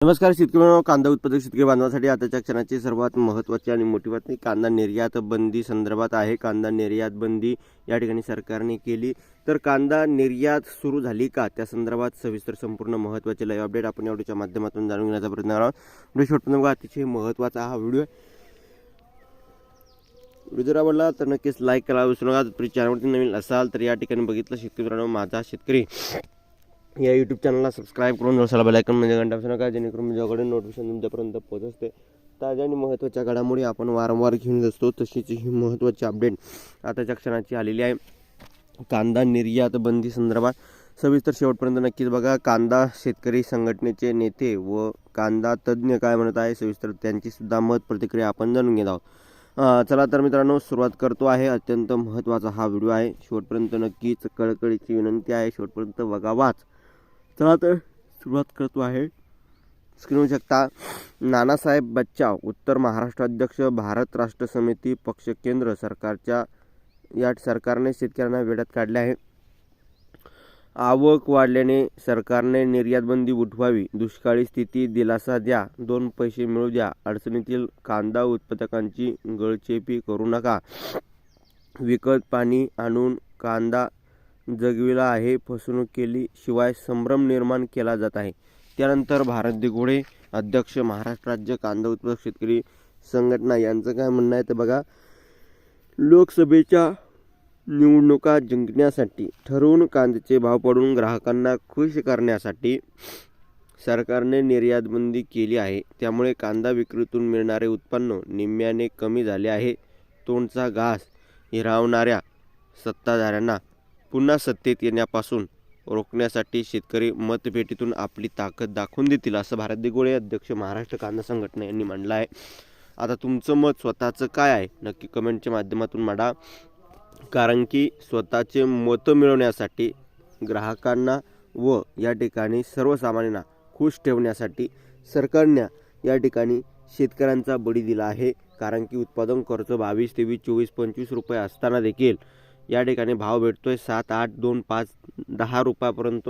नमस्कार शेतकरी कांदा उत्पादक शेतकरी बांधवासाठी आताच्या क्षणाची सर्वात महत्त्वाची आणि मोठी बातमी कांदा निर्यात बंदी संदर्भात आहे. कांदा निर्यात बंदी या ठिकाणी सरकारने केली. तर कांदा निर्यात सुरू झाली का? त्या संदर्भात सविस्तर संपूर्ण महत्त्वाचे लाईव्ह अपडेट आपण या व्हिडिओच्या माध्यमातून जाणून घेण्याचा प्रयत्न करा व्हिडिओ शेवटपर्यंत बघा अतिशय महत्त्वाचा हा व्हिडिओ आहे. व्हिडिओ जर आवडला तर नक्कीच लाईक करा विसरू नका. चॅनलवरती नवीन असाल तर या ठिकाणी बघितलं शेतकरी मित्रांनो माझा शेतकरी. या यूट्यूब चॅनलला सबस्क्राईब करून व्यवसायाला बेलायकन म्हणजे घंटा नका जेणेकरून माझ्याकडे नोटिफिकेशन तुमच्यापर्यंत पोहोचते. ताज्या आणि महत्त्वाच्या घडामोडी आपण वारंवार घेऊन असतो तशीच ही महत्त्वाची अपडेट आताच्या क्षणाची आलेली आहे. कांदा निर्यात बंदी संदर्भात सविस्तर शेवटपर्यंत नक्कीच बघा. कांदा शेतकरी संघटनेचे नेते व कांदा तज्ज्ञ काय म्हणत आहे? सविस्तर त्यांची सुद्धा मत प्रतिक्रिया आपण जाणून घेत आहोत. चला तर मित्रांनो सुरुवात करतो आहे. अत्यंत महत्त्वाचा हा व्हिडिओ आहे. शेवटपर्यंत नक्कीच कळकळीची विनंती आहे. शेवटपर्यंत बघावाच चला तर सुरुवात करतो आहे. स्क्रीन शकता नानासाहेब बच्चाव उत्तर महाराष्ट्र अध्यक्ष भारत राष्ट्र समिती पक्ष केंद्र सरकारच्या या सरकारने शेतकऱ्यांना वेड्यात काढले आहे. आवक वाढल्याने सरकारने निर्यातबंदी उठवावी दुष्काळी स्थिती दिलासा द्या दोन पैसे मिळू द्या अडचणीतील कांदा उत्पादकांची गळचेपी करू नका. विकत पाणी आणून कांदा जगविला आहे फसवणूक केली शिवाय संभ्रम निर्माण केला जात आहे. त्यानंतर भारत दिघोडे अध्यक्ष महाराष्ट्र राज्य कांदा उत्पादक शेतकरी संघटना यांचं काय म्हणणं आहे तर बघा. लोकसभेच्या निवडणुका जिंकण्यासाठी ठरवून कांद्याचे भाव पडून ग्राहकांना खुश करण्यासाठी सरकारने निर्यातबंदी केली आहे. त्यामुळे कांदा विक्रीतून मिळणारे उत्पन्न निम्म्याने कमी झाले आहे. तोंडचा घास हिरावणाऱ्या सत्ताधाऱ्यांना पुन्हा सत्तेत येण्यापासून रोखण्यासाठी शेतकरी मतभेटीतून आपली ताकद दाखवून देतील असं भारत दिगोळे अध्यक्ष महाराष्ट्र कांदा संघटना यांनी म्हणलं आहे. आता तुमचं मत स्वतःचं काय आहे? नक्की कमेंटच्या माध्यमातून मांडा. कारण की स्वतःचे मतं मिळवण्यासाठी ग्राहकांना व या ठिकाणी सर्वसामान्यांना खुश ठेवण्यासाठी सरकारने या ठिकाणी शेतकऱ्यांचा बळी दिला आहे. कारण की उत्पादन खर्च बावीस तेवीस चोवीस पंचवीस रुपये असताना देखील या ठिकाणी भाव भेटतोय सात आठ दोन पाच दहा रुपयापर्यंत.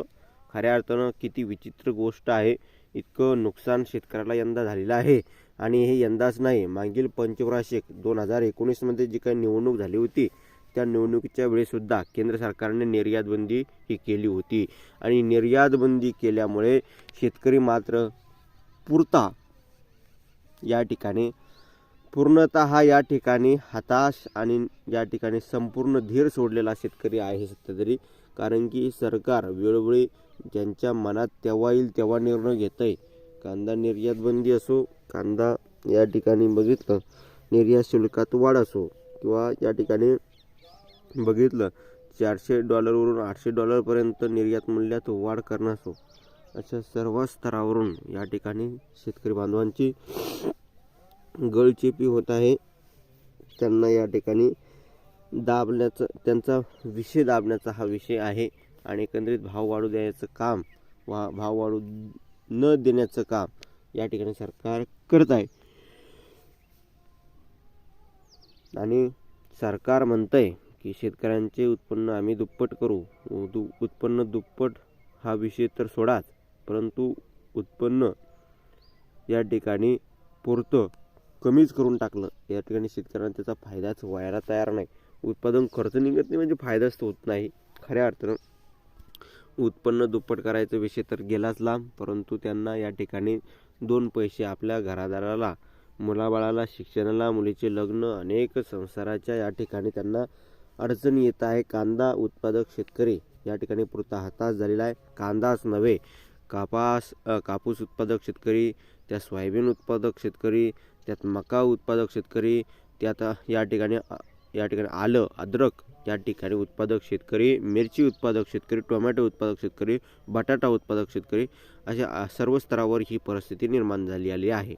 खऱ्या अर्थानं किती विचित्र गोष्ट आहे. इतकं नुकसान शेतकऱ्याला यंदा झालेलं आहे. आणि हे यंदाच नाही मागील पंचवार्षिक दोन हजार एकोणीसमध्ये जी काही निवडणूक झाली होती त्या निवडणुकीच्या वेळेसुद्धा केंद्र सरकारने निर्यातबंदी ही केली होती. आणि निर्यातबंदी केल्यामुळे शेतकरी मात्र पुरता या ठिकाणी पूर्णतः या ठिकाणी हताश आणि या ठिकाणी संपूर्ण धीर सोडलेला शेतकरी आहे सध्या तरी कारण की सरकार वेळोवेळी ज्यांच्या मनात तेव्हा येईल तेव्हा निर्णय घेत आहे कांदा निर्यात बंदी असो कांदा या ठिकाणी बघितलं निर्यात शुल्कात वाढ असो किंवा या ठिकाणी बघितलं चारशे डॉलरवरून आठशे डॉलरपर्यंत निर्यात मूल्यात वाढ करणं असो. अशा सर्व स्तरावरून या ठिकाणी शेतकरी बांधवांची गळचेपी होत आहे. त्यांना या ठिकाणी दाबण्याचं त्यांचा विषय दाबण्याचा हा विषय आहे. आणि एकंदरीत भाव वाढू द्यायचं काम वा भाव वाढू न देण्याचं काम या ठिकाणी सरकार करत आहे. आणि सरकार म्हणतंय की शेतकऱ्यांचे उत्पन्न आम्ही दुप्पट करू. दु उत्पन्न दुप्पट हा विषय तर सोडाच परंतु उत्पन्न या ठिकाणी पुरतं. कमीच करून टाकलं. या ठिकाणी शेतकऱ्यांना त्याचा फायदाच व्हायला तयार नाही. उत्पादन खर्च निघत नाही म्हणजे फायदाच तर होत नाही. खऱ्या अर्थानं उत्पन्न दुप्पट करायचा विषय तर गेलाच लांब परंतु त्यांना या ठिकाणी दोन पैसे आपल्या घरादाराला मुलाबाळाला शिक्षणाला मुलीचे लग्न अनेक संसाराच्या या ठिकाणी त्यांना अडचणी येत आहे. कांदा उत्पादक शेतकरी या ठिकाणी पुरता हताश झालेला आहे. कांदाच नव्हे कापास कापूस उत्पादक शेतकरी त्या सोयाबीन उत्पादक शेतकरी त्यात मका उत्पादक शेतकरी त्यात या ठिकाणी या ठिकाणी आलं अद्रक या ठिकाणी उत्पादक शेतकरी मिरची उत्पादक शेतकरी टोमॅटो उत्पादक शेतकरी बटाटा उत्पादक शेतकरी अशा सर्व स्तरावर ही परिस्थिती निर्माण झाली आली आहे.